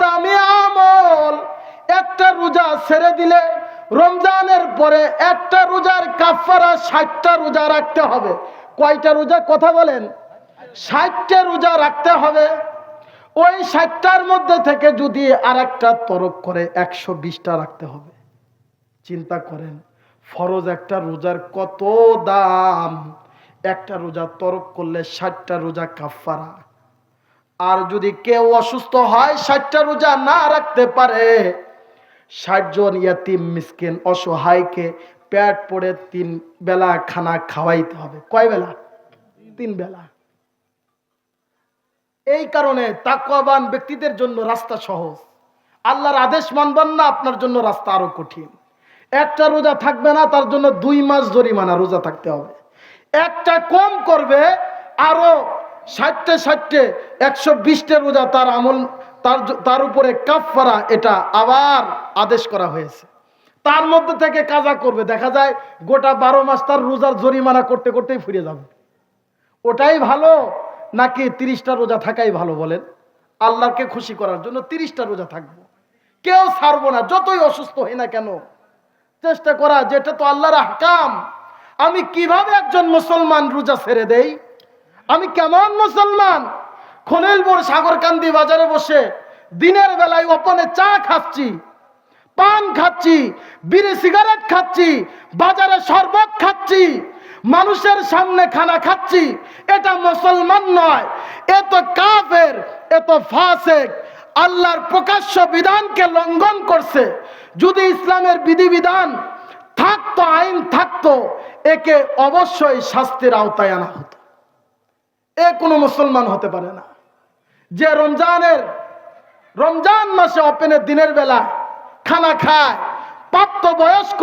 দামি আমল, একটা রোজা ছেড়ে দিলে রমজানের পরে একটা রোজার কাফারা ষাটটা রোজা রাখতে হবে। কয়টা রোজা? কথা বলেন। ষাটটা রোজা রাখতে হবে। ওই ষাটটার মধ্যে থেকে যদি আর একটা তরক করে একশো বিশটা রাখতে হবে। চিন্তা করেন, ফরজ একটা রোজার কত দাম? একটা রোজা তরক করলে ষাটটা রোজা কাফারা আর যদি কেউ অসুস্থ হয়, ষাটটা রোজা না রাখতে পারে। ষাট জন ইয়াতিম মিসকিন অসহায়কে পেট পড়ে তিন বেলা খানা খাওয়াইতে হবে। কয় বেলা? তিন বেলা। এই কারণে তাকওয়াবান ব্যক্তিদের জন্য রাস্তা সহজ। আল্লাহর আদেশ মানবেন না, আপনার জন্য রাস্তা আরও কঠিন। একটা রোজা থাকবে না, তার জন্য দুই মাস জরিমানা রোজা থাকতে হবে। একটা কম করবে, আরও ষাটটে ষাটটে একশো বিশটে রোজা তার আমল, তার তার উপরে কাফারা এটা আবার আদেশ করা হয়েছে। তার মধ্যে থেকে কাজা করবে। দেখা যায় গোটা বারো মাস তার রোজার জরিমানা করতে করতেই ফিরে যাবে। ওটাই ভালো? নাকি তিরিশটা রোজা থাকাই ভালো বলেন? আল্লাহকে খুশি করার জন্য তিরিশটা রোজা থাকব। কেউ ছাড়বো না, যতই অসুস্থ হই না কেন। চেষ্টা করা, যেটা তো আল্লাহর হাকাম আমি কীভাবে একজন মুসলমান রোজা ছেড়ে দেই? আমি কেমন মুসলমান? খলিলপুর সাগরকান্দি বাজারে বসে দিনের বেলায় ওপনে চা খাচ্ছি, পান খাচ্ছি, বিড়ি সিগারেট খাচ্ছি, বাজারে শরবত খাচ্ছি, মানুষের সামনে খানা খাচ্ছি। এটা মুসলমান নয় এত কাফের এত ফাসেক। আল্লাহর প্রকাশ্য বিধানকে লঙ্ঘন করছে। যদি ইসলামের বিধিবিধান থাকতো, আইন থাকতো, একে অবশ্যই শাস্তির আওতায় আনা হতো। এ কোনো মুসলমান হতে পারে না। যে রমজানের, রমজান মাসে ওপেনের দিনের বেলা খানা খায় প্রাপ্ত বয়স্ক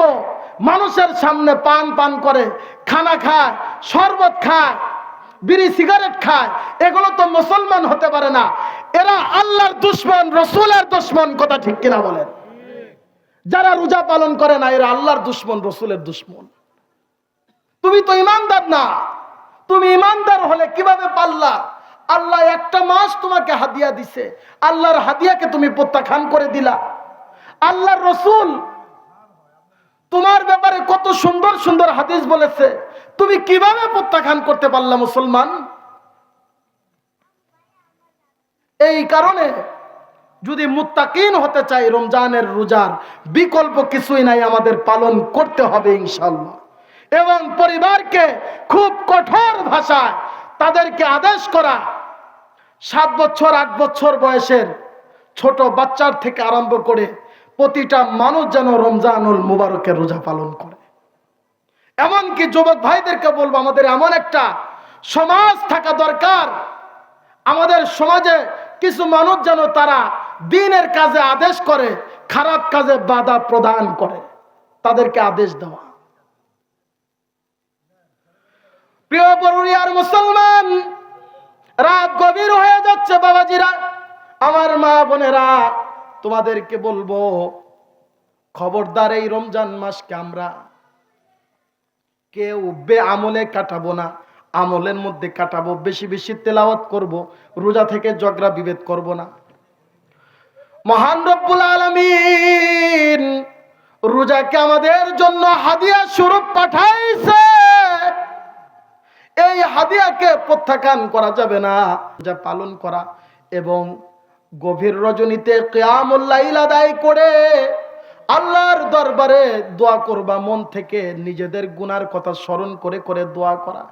মানুষের সামনে পান পান করে, খানা খায়, শরবত খায়, বিড়ি, সিগারেট খায়, এগুলো তো মুসলমান হতে পারে না। এরা আল্লাহর দুশ্মন, রসুলের দুশ্মন, কথা ঠিক কিনা বলেন? যারা রোজা পালন করে না, এরা আল্লাহর দুশ্মন, রসুলের দুশ্মন। তুমি তো ইমানদার না। তুমি ইমানদার হলে কীভাবে পারলা? আল্লাহ একটা মাস তোমাকে হাদিয়া দিছে। আল্লাহর হাদিয়াকে তুমি প্রত্যাখ্যান করে দিলা। আল্লাহর রসুল তোমার ব্যাপারে কত সুন্দর সুন্দর হাদিস বলেছে। তুমি কীভাবে প্রত্যাখ্যান করতে পারলা মুসলমান? এই কারণে যদি মুত্তাকিন হতে চাই রমজানের রোজার, বিকল্প কিছুই নাই আমাদের পালন করতে হবে ইনশাল্লাহ এবং পরিবারকে খুব কঠোর ভাষায় তাদেরকে আদেশ করা, সাত বছর, আট বছর বয়সের ছোট বাচ্চার থেকে আরম্ভ করে প্রতিটা মানুষ যেন রমজানুল মুবারকের রোজা পালন করে। এমনকি যুবক ভাইদেরকে বলব, আমাদের এমন একটা সমাজ থাকা দরকার। আমাদের সমাজে কিছু মানুষ যেন তারা দিনের কাজে আদেশ করে, খারাপ কাজে বাধা প্রদান করে, তাদেরকে আদেশ দেওয়া। প্রিয় মুসলমান, রাত গভীর হয়ে যাচ্ছে বাবাজিরা। আমার মা বোনেরা, তোমাদেরকে বলব, খবরদার এই রমজান মাসকে আমরা কেউ বে আমলে কাটাবো না, আমলের মধ্যে কাটাবো, বেশি বেশি তেলাওয়াত করব, রোজা থেকে ঝগড়া বিভেদ করব না। মহান রব্বুল আলমিন রোজাকে আমাদের জন্য হাদিয়া স্বরূপ পাঠাইছে। এই হাদিয়াকে প্রত্যাখ্যান করা যাবে না। যা পালন করা এবং গভীর রজনীতে কেয়ামুল্লাইল আদায় করে আল্লাহর দরবারে দোয়া করবা, মন থেকে নিজেদের গুনার কথা স্মরণ করে করে দোয়া করা।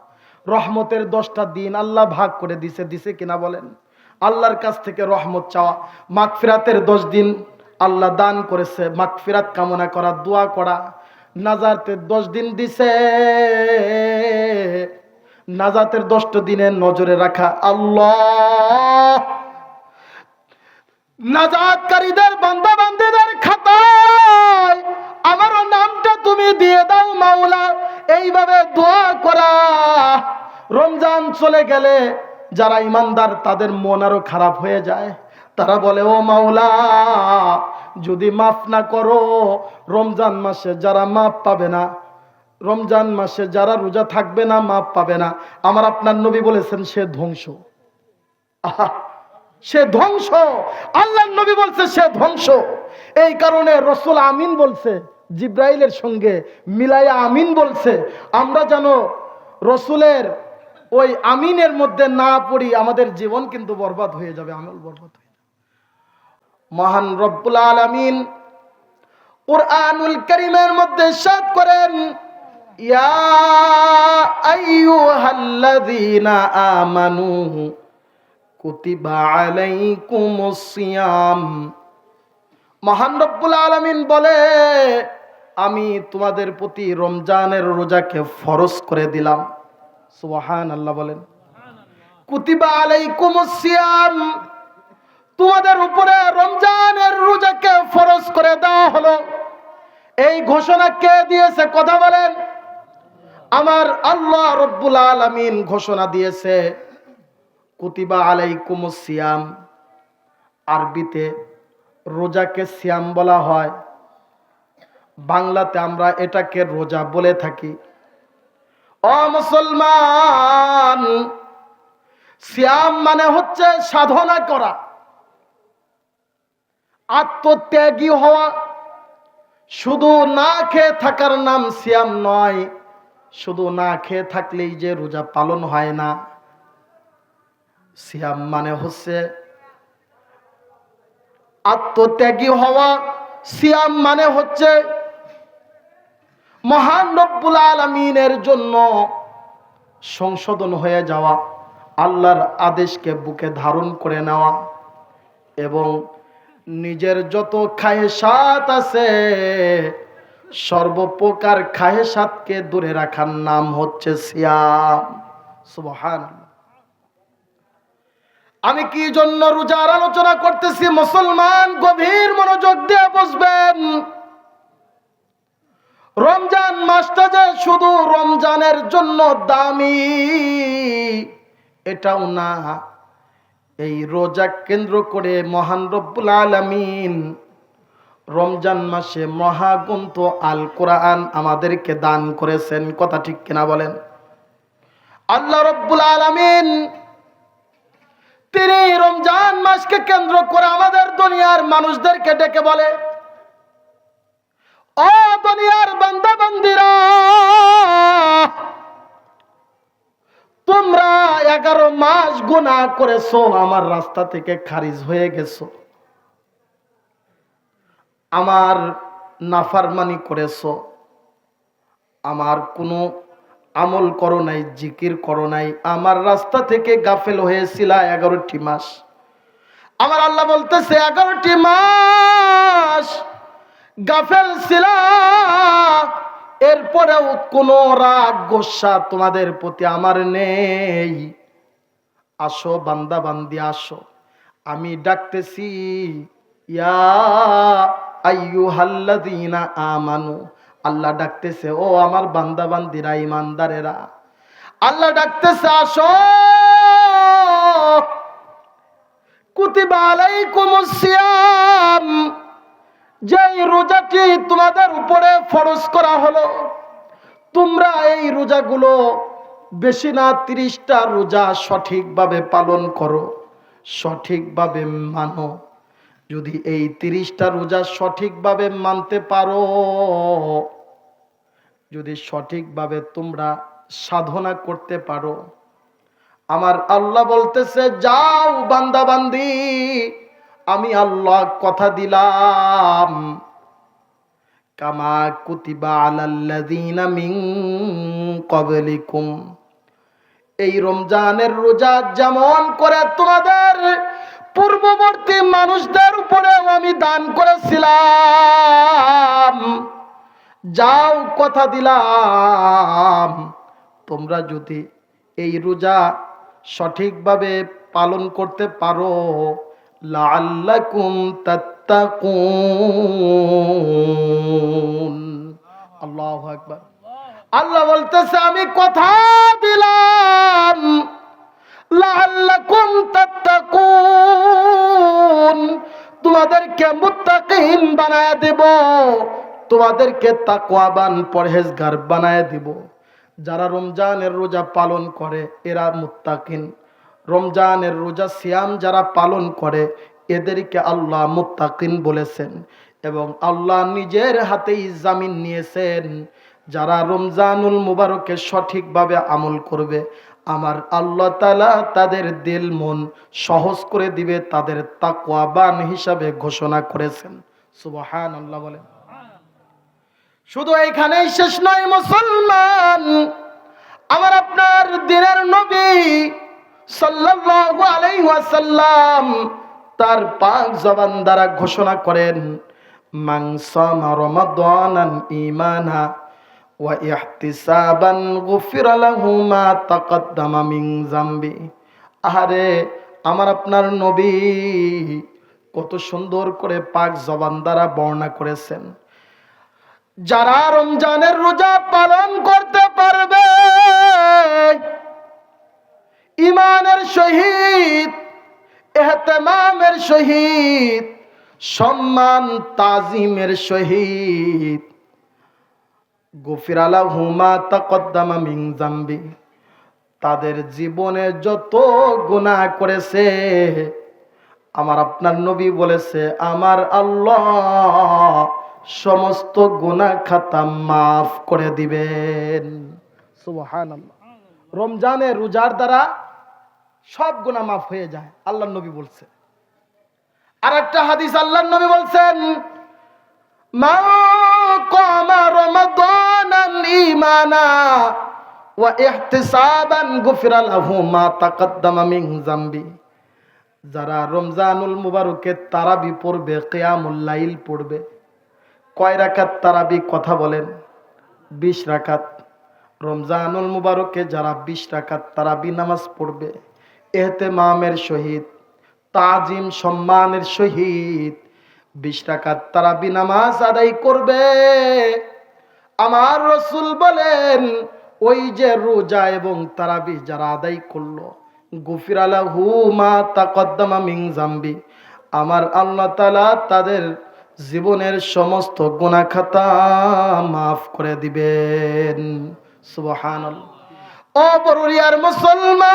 রহমতের দশটা দিন আল্লাহ ভাগ করে দিছে দিছে কিনা বলেন? আল্লাহর কাছ থেকে রহমত চাওয়া। মাগফিরাতের দশ দিন আল্লাহ দান করেছে, মাগফিরাত কামনা করা, দোয়া করা। নাজাতের দশ দিন দিছে। নাজাতের দশটা দিনের নজরে রাখা আল্লাহ। নাজাতকারীদের বান্দা বান্দিদের খাতায় আমারও নামটা তুমি দিয়ে দাও মাওলা, এইভাবে দোয়া করা। রমজান চলে গেলে যারা ইমানদার, তাদের মন আরও খারাপ হয়ে যায়। তারা বলে, ও মাওলা, যদি মাফ না করো, রমজান মাসে যারা মাফ পাবে না রমজান মাসে যারা রোজা থাকবে না, মাপ পাবে না। আমার আপনার নবী বলেছেন, সে ধ্বংস। আহা, সে ধ্বংস। আল্লাহ নবী বলছে, সে ধ্বংস। এই কারণে রসুল আমিন বলছে, জিব্রাইলের সঙ্গে মিলাইয়া আমিন বলছে, আমরা যেন রসুলের ওই আমিনের মধ্যে না পড়ি, আমাদের জীবন কিন্তু বরবাদ হয়ে যাবে, আমল বরবাদ হয়ে যাবে। মহান রব্বুল আলামিন কুরআনুল করিমের মধ্যে সাত করেন ইয়া আইয়ুহাল্লাযীনা আমানু কুতিবা আলাইকুমুস সিয়াম। মহান রব্বুল আলামিন বলে, আমি তোমাদের প্রতি রমজানের রোজাকে ফরজ করে দিলাম। সুবহান আল্লাহ বলেন। কুতিবা আলাইকুমুস সিয়াম, তোমাদের উপরে রমজানের রোজাকে ফরজ করে দেওয়া হলো। এই ঘোষণা কে দিয়েছে? কথা বলেন। আমার আল্লাহ রব্বুল আলামিন ঘোষণা দিয়েছে, কুতিবা আলাইকুম সিয়াম, আরবিতে রোজাকে সিয়াম বলা হয়। বাংলাতে আমরা এটাকে রোজা বলে থাকি। ও মুসলমান, সিয়াম মানে হচ্ছে সাধনা করা, আত্মত্যাগী হওয়া, শুধু না খেয়ে থাকার নাম সিয়াম নয়। শুধু না খেয়ে থাকলেই যে রোজা পালন হয় না, সিয়াম মানে হচ্ছে আত্মত্যাগী হওয়া। সিয়াম মানে হচ্ছে মহান রব্বুল আলমিনের জন্য সংশোধন হয়ে যাওয়া, আল্লাহর আদেশকে বুকে ধারণ করে নেওয়া এবং নিজের যত খায়েসাত আছে সর্বপ্রকার খায়েসাতকে দূরে রাখার নাম হচ্ছে সিয়াম। সুবহান আমি কি জন্য রোজার আলোচনা করতেছি? মুসলমান গভীর মনোযোগ দিয়ে বসবেন রমজান মাসটা যে শুধু রমজানের জন্য দামি, এটাও না। এই রোজা কেন্দ্র করে মহান রব্বুল আলমিন রমজান মাসে মহাগ্রন্থ আল কোরআন আমাদেরকে দান করেছেন, কথা ঠিক কিনা বলেন? আল্লাহ রব্বুল আলমিন তিনি রমজান মাসকে কেন্দ্র করে আমাদের দুনিয়ার মানুষদেরকে ডেকে বলে, ও দুনিয়ার বান্দা বান্দিরা তোমরা এগারো মাস গুণা করেছ, আমার রাস্তা থেকে খারিজ হয়ে গেছো। আমার নাফারমানি করেছ। আমার কোনো আমল করো নাই, জিকির করো নাই। আমার রাস্তা থেকে গাফেল হয়েছিল এগারোটি মাস। আমার আল্লাহ বলতেছে, এগারোটি মাস গাফেল ছিল। এরপরেও কোনো রাগ গোসা তোমাদের প্রতি আমার নেই। আসো, বান্দা বান্দি, আসো। আমি ডাকতেছি, ইয়া আইয়ুহাল্লাযীনা আমানু। আল্লাহ ডাকতেছে, ও আমার বান্দা বান্দিরা ইমানদারেরা আল্লাহ ডাকতেছে, আসো। কুতিবা আলাইকুমুস সিয়াম। যেই রোজাটি তোমাদের উপরে ফরজ করা হলো, তোমরা এই রোজাগুলো বেশি না তিরিশটা রোজা সঠিকভাবে পালন করো, সঠিকভাবে মানো। যদি এই তিরিশটা রোজা সঠিকভাবে মানতে পারো, যদি সঠিকভাবে তোমরা সাধনা করতে পারো। আমার আল্লাহ বলতেছে, যাও বান্দা বান্দি আমি আল্লাহ কথা দিলাম। কামা কুতিবা আলাল্লাযীনা মিন ক্বাবলিকুম। এই রমজানের রোজা যেমন করে তোমাদের পূর্ববর্তী মানুষদের উপরে আমি দান করেছিলাম। যাও কথা দিলাম। তোমরা যদি এই রোজা সঠিকভাবে পালন করতে পারো লাল্লাকুম আল্লাহু আকবার। আল্লাহ বলতেছে, আমি কথা দিলাম। লাল্লাকুম তাত্তাকুন। তোমাদেরকে মুত্তাকিন বানায় দেব। তোমাদেরকে তাকওয়াবান পরহেজগার বানায় দেব। যারা রমজানের রোজা পালন করে, এরা মুত্তাকিন। রমজানের রোজা সিয়াম যারা পালন করে, এদেরকে আল্লাহ মুত্তাকিন বলেছেন এবং আল্লাহ নিজের হাতেই জামিন নিয়েছেন। যারা রমজানুল মুবারকে সঠিকভাবে আমল করবে আমার আল্লাহ তালা তাদের দিল মন সহজ করে দিবে, তাদের তাকওয়াবান হিসাবে ঘোষণা করেছেন। সুবহান আল্লাহ বলেন। শুধু এইখানেই শেষ নয়, মুসলমান, আমার আপনার দিনের নবী সাল্লাল্লাহু আলাইহি ওয়াসাল্লাম তার পাক জবান দ্বারা ঘোষণা করেন, মান সামা রমাদানান ঈমানা ওয়া ইহতিসাবান গুফিরা লাহু মা তাকদ্দামা মিন জামবি আহারে, আমার আপনার নবী কত সুন্দর করে পাক জবান দ্বারা বর্ণনা করেছেন। যারা রমজানের রোজা পালন করতে পারবে ইমানের সহিত এহতেমামের সহিত সম্মান তাজিমের সহিত গফিরালা হুমা তাকদ্দামা মিং জাম্বি। তাদের জীবনে যত গুনাহ করেছে, আমার আপনার নবী বলেছে, আমার আল্লাহ সমস্ত গুনাহ খাতা মাফ করে দিবেন। রমজানে রোজার দ্বারা সব গুনাহ মাফ হয়ে যায় আল্লাহ নবী বলছে। আর একটা হাদিস আল্লাহর নবী বলছেন, মা কামা রমাদানান ঈমানা ওয়া ইহতিসাবান গুফিরা লাহু মা তাকদ্দামা মিন জামবি যারা রমজানুল মুবারকে তারাবি পড়বে, কিয়ামুল লাইল পড়বে। কয় রাকাত তারাবি কথা বলেন? বিশ রাকাত। রমজানুল মুবারকে যারা বিশ রাকাত তারাবি নামাজ পড়বে এহতে মামের সহিত তাজিম সম্মানের সহিত বিশ রাকাত তারাবি নামাজ আদায় করবে। আমার রসুল বলেন, ওই যে রোজা এবং তারাবি যারা আদায় করল, গুফির আলাহু মা তাকদ্দামা মিং জাম্বি। আমার আল্লাহ তালা তাদের জীবনের সমস্ত গুণা খাতা মাফ করে দিবেন। সুবহান ও মুসলমান,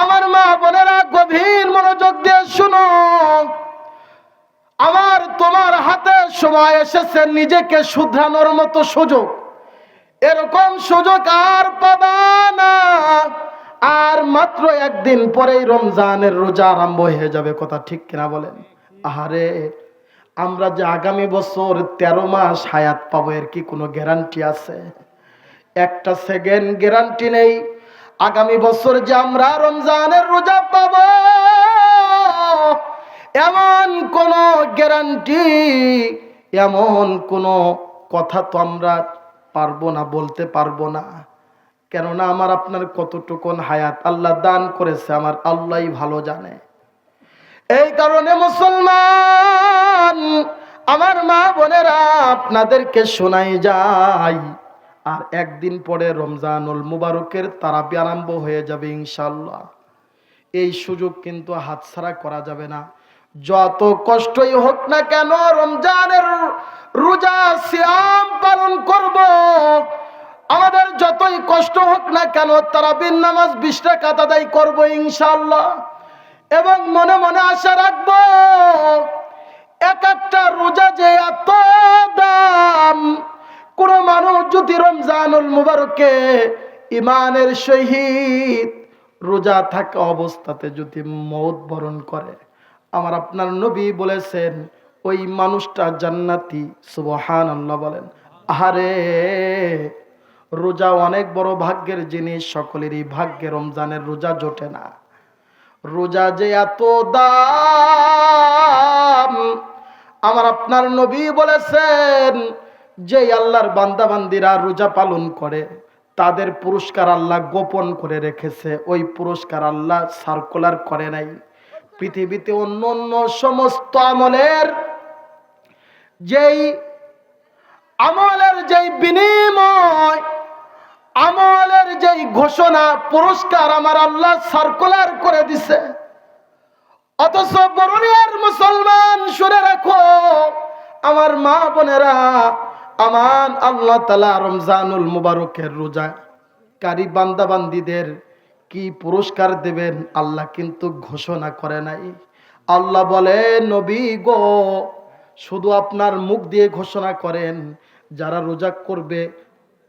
আমার মা বোনেরা গভীর মনোযোগ দিয়ে শুনো। আমার তোমার হাতে সময় এসেছে, নিজেকে শুধরানোর মতো সুযোগ। এরকম সুযোগ আর পাবা না। আর মাত্র একদিন পরেই রমজানের রোজা আরম্ভ হয়ে যাবে, কথা ঠিক কিনা বলেন? আহারে, আমরা যে আগামী বছর তেরো মাস হায়াত পাবো, এর কি কোনো গ্যারান্টি আছে? একটা সেকেন্ড গ্যারান্টি নেই। আগামী বছর যে আমরা রমজানের রোজা পাবো এমন কোন গ্যারান্টি এমন কোন কথা তো আমরা পারব না, বলতে পারব না। কেননা আমার আপনার কতটুকুন হায়াত, আল্লাহ দান করেছে, আমার আল্লাহই ভালো জানে। এই কারণে মুসলমান, আমার মা বোনেরা আপনাদেরকে শোনাই যায়, আর একদিন পরে রমজানুল মুবারকের তারাবি আরম্ভ হয়ে যাবে ইনশাল্লাহ এই সুযোগ কিন্তু হাতছাড়া করা যাবে না। যত কষ্টই হোক না কেন রমজানের রোজা শ্যাম পালন করব। আমাদের যতই কষ্ট হোক না কেন তারা বিন নামাজ বিশ টাকা আদায় করব ইনশাল্লাহ এবং মনে মনে আশা রাখব, এক একটা রোজা যে এত দাম, কোন মানুষ যদি রমজানুল মুবারকে ইমানের সহিত রোজা থাকা অবস্থাতে যদি মৌত বরণ করে আমার আপনার নবী বলেছেন, ওই মানুষটা জান্নাতি সুবহান আল্লাহ বলেন। আহারে, রোজা অনেক বড় ভাগ্যের জিনিস, সকলেরই ভাগ্যে রমজানের রোজা জোটে না। রোজা যে এত দাম, আমার আপনার নবী বলেছেন যে আল্লাহর বান্দাবান্দিরা রোজা পালন করে, তাদের পুরস্কার আল্লাহ গোপন করে রেখেছে, ওই পুরস্কার আল্লাহ সার্কুলার করে নাই। পৃথিবীতে অন্য অন্য সমস্ত আমলের যেই আমলের যেই বিনিময়, আমলের যেই ঘোষণা পুরস্কার আমার আল্লাহ সার্কুলার করে দিছে। অথচ বরুণিয়ার মুসলমান শুনে রাখো, আমার মা বোনেরা আমার আল্লাহ তালা রমজানুল মুবারকের রোজা কারি বান্দাবান্দিদের কি পুরস্কার দেবেন? আল্লাহ কিন্তু ঘোষণা করে নাই। আল্লাহ বলে, নবী গো, শুধু আপনার মুখ দিয়ে ঘোষণা করেন, যারা রোজা করবে,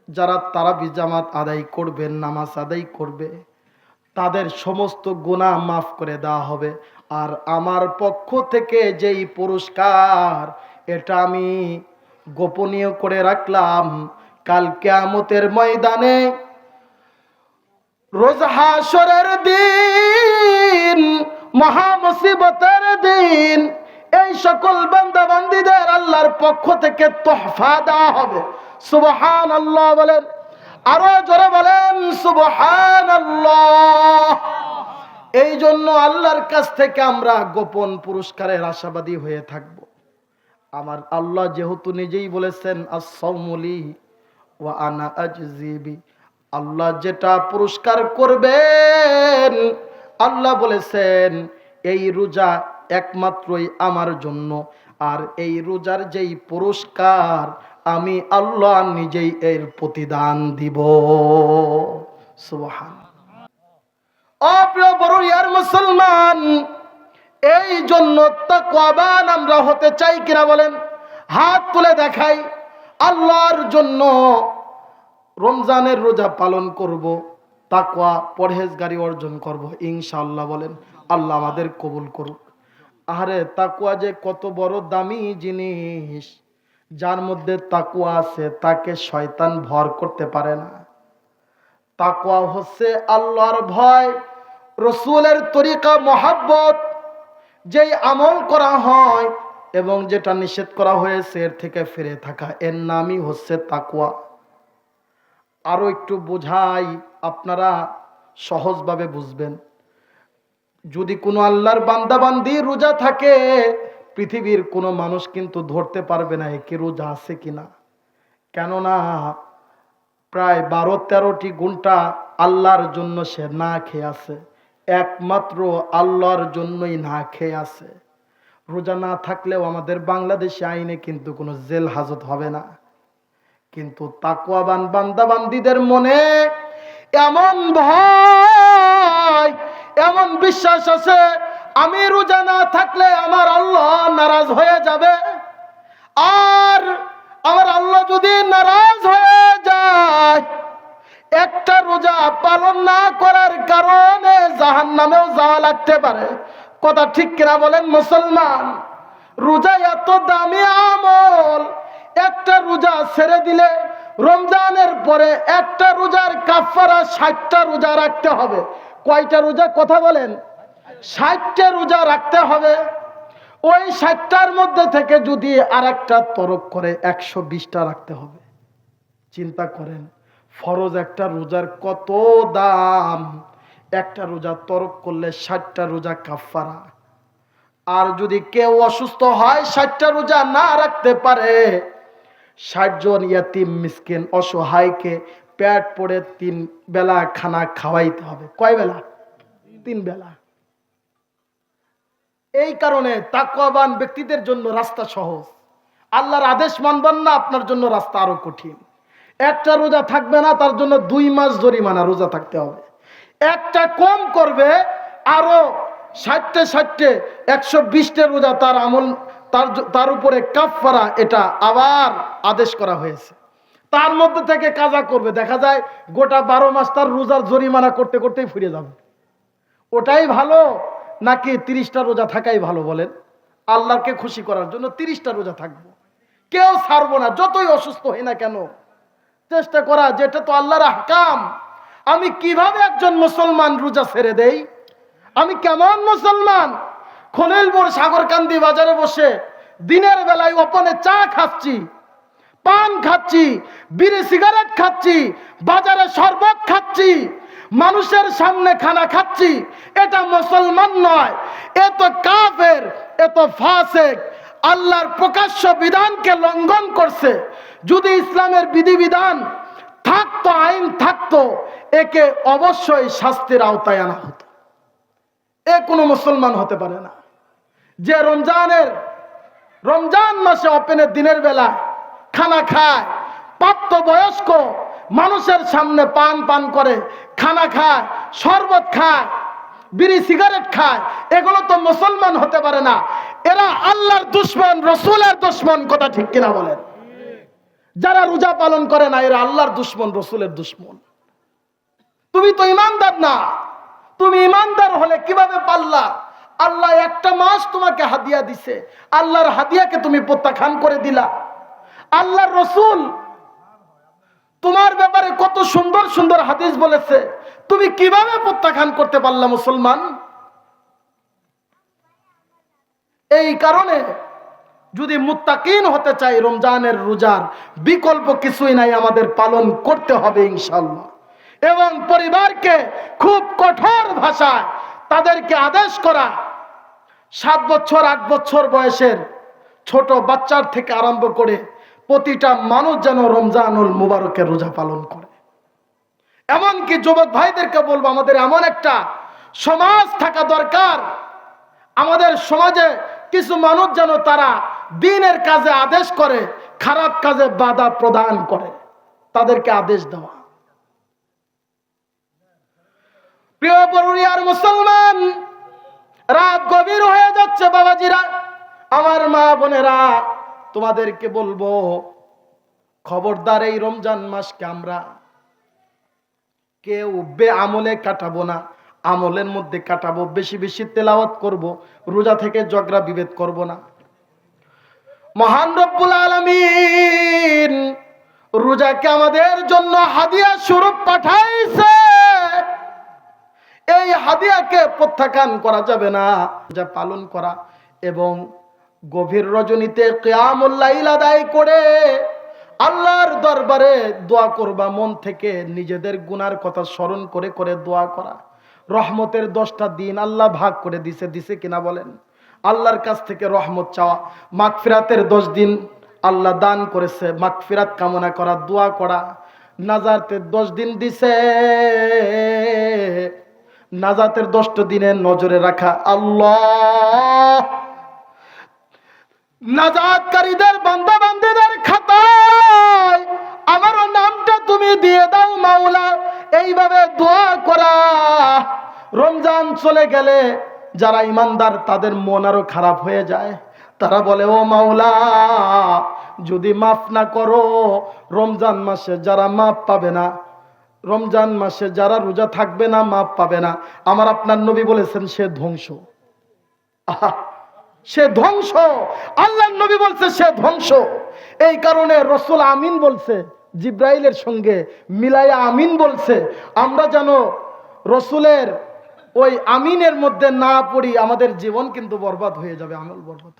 যারা তারাবি জামাত আদায় করবে, নামাজ আদায় করবে, তাদের সমস্ত গুণা মাফ করে দেওয়া হবে। আর আমার পক্ষ থেকে যেই পুরস্কার, এটা আমি গোপনীয় করে রাখলাম। কাল কেয়ামতের ময়দানে রোজ দিন, মহামুসিবতের দিন, এই সকল বান্দা বান্দিদের আল্লাহর পক্ষ থেকে তোহফা দেওয়া হবে। সুবহান আল্লাহ বলেন, আরও জোরে বলেন সুবহান আল্লাহ এই জন্য আল্লাহর কাছ থেকে আমরা গোপন পুরস্কারের আশাবাদী হয়ে থাকব। আমার আল্লাহ যেহেতু নিজেই বলেছেন আসৌমলি ওয়া আনা আজজিবি আল্লাহ যেটা পুরস্কার করবেন, আল্লাহ বলেছেন, এই রোজা একমাত্রই আমার জন্য। আর এই রোজার যেই পুরস্কার, আমি আল্লাহ নিজেই এর প্রতিদান দিব। বড় ইয়ার মুসলমান, এই জন্য তাকওয়াবান আমরা হতে চাই কিনা বলেন? হাত তুলে দেখাই, আল্লাহর জন্য রমজানের রোজা পালন করব, তাকওয়া, পরহেজগারি অর্জন করব, ইনশাআল্লাহ বলেন, আল্লাহ আমাদের কবুল করুক। আরে তাকুয়া যে কত বড় দামি জিনিস, যার মধ্যে তাকুয়া আছে, তাকে শয়তান ভর করতে পারে না। তাকুয়া হচ্ছে আল্লাহর ভয়, রসুলের তরিকা মহাব্বত, যেই আমল করা হয় এবং যেটা নিষেধ করা হয়েছে, এর থেকে ফিরে থাকা। এর নামই হচ্ছে তাকুয়া আরও একটু বোঝাই আপনারা সহজভাবে বুঝবেন। যদি কোনো আল্লাহর বান্দাবান্দি রোজা থাকে, পৃথিবীর কোনো মানুষ কিন্তু ধরতে পারবে না একে রোজা আছে কিনা। কেননা প্রায় বারো তেরোটি ঘণ্টা আল্লাহর জন্য সে না খেয়ে আছে। একমাত্র আল্লাহর জন্যই না খেয়ে আছে। রোজা না থাকলেও আমাদের বাংলাদেশে আইনে কিন্তু কোনো জেল হাজত হবে না। কিন্তু তাকুয়াবান বান্দাবান্দিদের মনে এমন ভয়, এমন বিশ্বাস আছে, আমি রোজা না থাকলে আমার আল্লাহ নারাজ হয়ে যাবে। আর আমার আল্লাহ যদি নারাজ হয়ে যায়, একটা রোজা পালন না করার কারণে জাহান নামেও যাওয়া লাগতে পারে। কথা ঠিক কিনা বলেন মুসলমান? রোজা এত দামি আমল একটা রোজা ছেড়ে দিলে রমজানের পরে একটা রোজার কাফারা ষাটটা রোজা রাখতে হবে। কয়টা রোজা? কথা বলেন। ষাটটা রোজা রাখতে হবে। ওই ষাটটার মধ্যে থেকে যদি আর একটা তরক করে একশো বিশটা রাখতে হবে। চিন্তা করেন, ফরজ একটা রোজার কত দাম? একটা রোজা তরক করলে ষাটটা রোজা কাফারা আর যদি কেউ অসুস্থ হয়, ষাটটা রোজা না রাখতে পারে ষাট জন ইয়াতিম মিসকিন অসহায়কে প্যাট পড়ে তিন বেলা খানা খাওয়াইতে হবে। কয় বেলা? তিন বেলা। এই কারণে তাকওয়াবান ব্যক্তিদের জন্য রাস্তা সহজ। আল্লাহর আদেশ মানবেন না, আপনার জন্য রাস্তা আরও কঠিন। একটা রোজা থাকবে না, তার জন্য দুই মাস জরিমানা রোজা থাকতে হবে। একটা কম করবে, আরও ষাটটে ষাটটে, একশো বিশটে রোজা তার আমল তার তার উপরে কাফারা এটা আবার আদেশ করা হয়েছে। তার মধ্যে থেকে কাজা করবে। দেখা যায় গোটা বারো মাস তার রোজার জরিমানা করতে করতেই ফিরে যাবে। ওটাই ভালো? নাকি তিরিশটা রোজা থাকাই ভালো বলেন? আল্লাহকে খুশি করার জন্য তিরিশটা রোজা থাকব। কেউ ছাড়বো না, যতই অসুস্থ হই না কেন। চেষ্টা করা, যেটা তো আল্লাহর আহকাম। আমি কীভাবে একজন মুসলমান রোজা ছেড়ে দেই? আমি কেমন মুসলমান? খলিলপুর সাগরকান্দি বাজারে বসে দিনের বেলায় ওপনে চা খাচ্ছি, পান খাচ্ছি, বিড়ি সিগারেট খাচ্ছি, বাজারে শরবত খাচ্ছি, মানুষের সামনে খানা খাচ্ছি। এটা মুসলমান নয়, এ তো কাফের, এ তো ফাসেক। আল্লাহর প্রকাশ্য বিধানকে লঙ্ঘন করছে। যদি ইসলামের বিধিবিধান থাকতো, আইন থাকতো, একে অবশ্যই শাস্তির আওতায় আনা হতো। এ কোনো মুসলমান হতে পারে না। যে রমজানের, রমজান মাসে ওপেনের দিনের বেলা খানা খায় প্রাপ্ত বয়স্ক মানুষের সামনে পান পান করে, খানা খায়, শরবত খায়, বিড়ি, সিগারেট খায়, এগুলো তো মুসলমান হতে পারে না। এরা আল্লাহর দুশ্মন, রসুলের দুশ্মন, কথা ঠিক কিনা বলেন? যারা রোজা পালন করে না, এরা আল্লাহর দুশ্মন, রসুলের দুশ্মন। তুমি তো ইমানদার না। তুমি ইমানদার হলে কীভাবে পারলা? আল্লাহ একটা মাস তোমাকে হাদিয়া দিছে। আল্লাহর হাদিয়াকে তুমি প্রত্যাখ্যান করে দিলা। আল্লাহর রসুল তোমার ব্যাপারে কত সুন্দর সুন্দর হাদিস বলেছে। তুমি কীভাবে প্রত্যাখ্যান করতে পারলা মুসলমান? এই কারণে যদি মুত্তাকিন হতে চাই রমজানের রোজার, বিকল্প কিছুই নাই আমাদের পালন করতে হবে ইনশাল্লাহ এবং পরিবারকে খুব কঠোর ভাষায় তাদেরকে আদেশ করা, সাত বছর, আট বছর বয়সের ছোট বাচ্চার থেকে আরম্ভ করে প্রতিটা মানুষ যেন রমজানুল মুবারকের রোজা পালন করে। এমনকি যুবক ভাইদেরকে বলব, আমাদের এমন একটা সমাজ থাকা দরকার। আমাদের সমাজে কিছু মানুষ যেন তারা দিনের কাজে আদেশ করে, খারাপ কাজে বাধা প্রদান করে, তাদেরকে আদেশ দেওয়া। প্রিয় মুসলমান, রাত গভীর হয়ে যাচ্ছে বাবাজিরা। আমার মা বোনেরা, তোমাদেরকে বলব, খবরদার এই রমজান মাসকে আমরা কেউ বে আমলে কাটাবো না, আমলের মধ্যে কাটাবো, বেশি বেশি তেলাওয়াত করব, রোজা থেকে ঝগড়া বিভেদ করব না। মহান রব্বুল আলমিন রোজাকে আমাদের জন্য হাদিয়া স্বরূপ পাঠাইছে। এই হাদিয়াকে প্রত্যাখ্যান করা যাবে না। যা পালন করা এবং গভীর রজনীতে কেয়ামুল্লাইল আদায় করে আল্লাহর দরবারে দোয়া করবা, মন থেকে নিজেদের গুনার কথা স্মরণ করে করে দোয়া করা। রহমতের দশটা দিন আল্লাহ ভাগ করে দিছে দিছে কিনা বলেন? আল্লাহর কাছ থেকে রহমত চাওয়া। মাগফিরাতের দশ দিন আল্লাহ দান করেছে, মাগফিরাত কামনা করা, দোয়া করা। নাজাতের দশ দিন দিছে। নাজাতের দশটা দিনের নজরে রাখা আল্লাহ। নাজাতকারীদের বান্দা বান্দিদের খাতায় আমারও নামটা তুমি দিয়ে দাও মাওলা, এইভাবে দোয়া করা। রমজান চলে গেলে যারা ইমানদার, তাদের মন আরও খারাপ হয়ে যায়। তারা বলে, ও মাওলা, যদি মাফ না করো, রমজান মাসে যারা মাফ পাবে না রমজান মাসে যারা রোজা থাকবে না, মাপ পাবে না। আমার আপনার নবী বলেছেন, সে ধ্বংস। সে ধ্বংস। আল্লাহ নবী বলছে, সে ধ্বংস। এই কারণে রসুল আমিন বলছে, জিব্রাইলের সঙ্গে মিলাইয়া আমিন বলছে, আমরা যেন রসুলের ওই আমিনের মধ্যে না পড়ি, আমাদের জীবন কিন্তু বরবাদ হয়ে যাবে, আমল বরবাদ।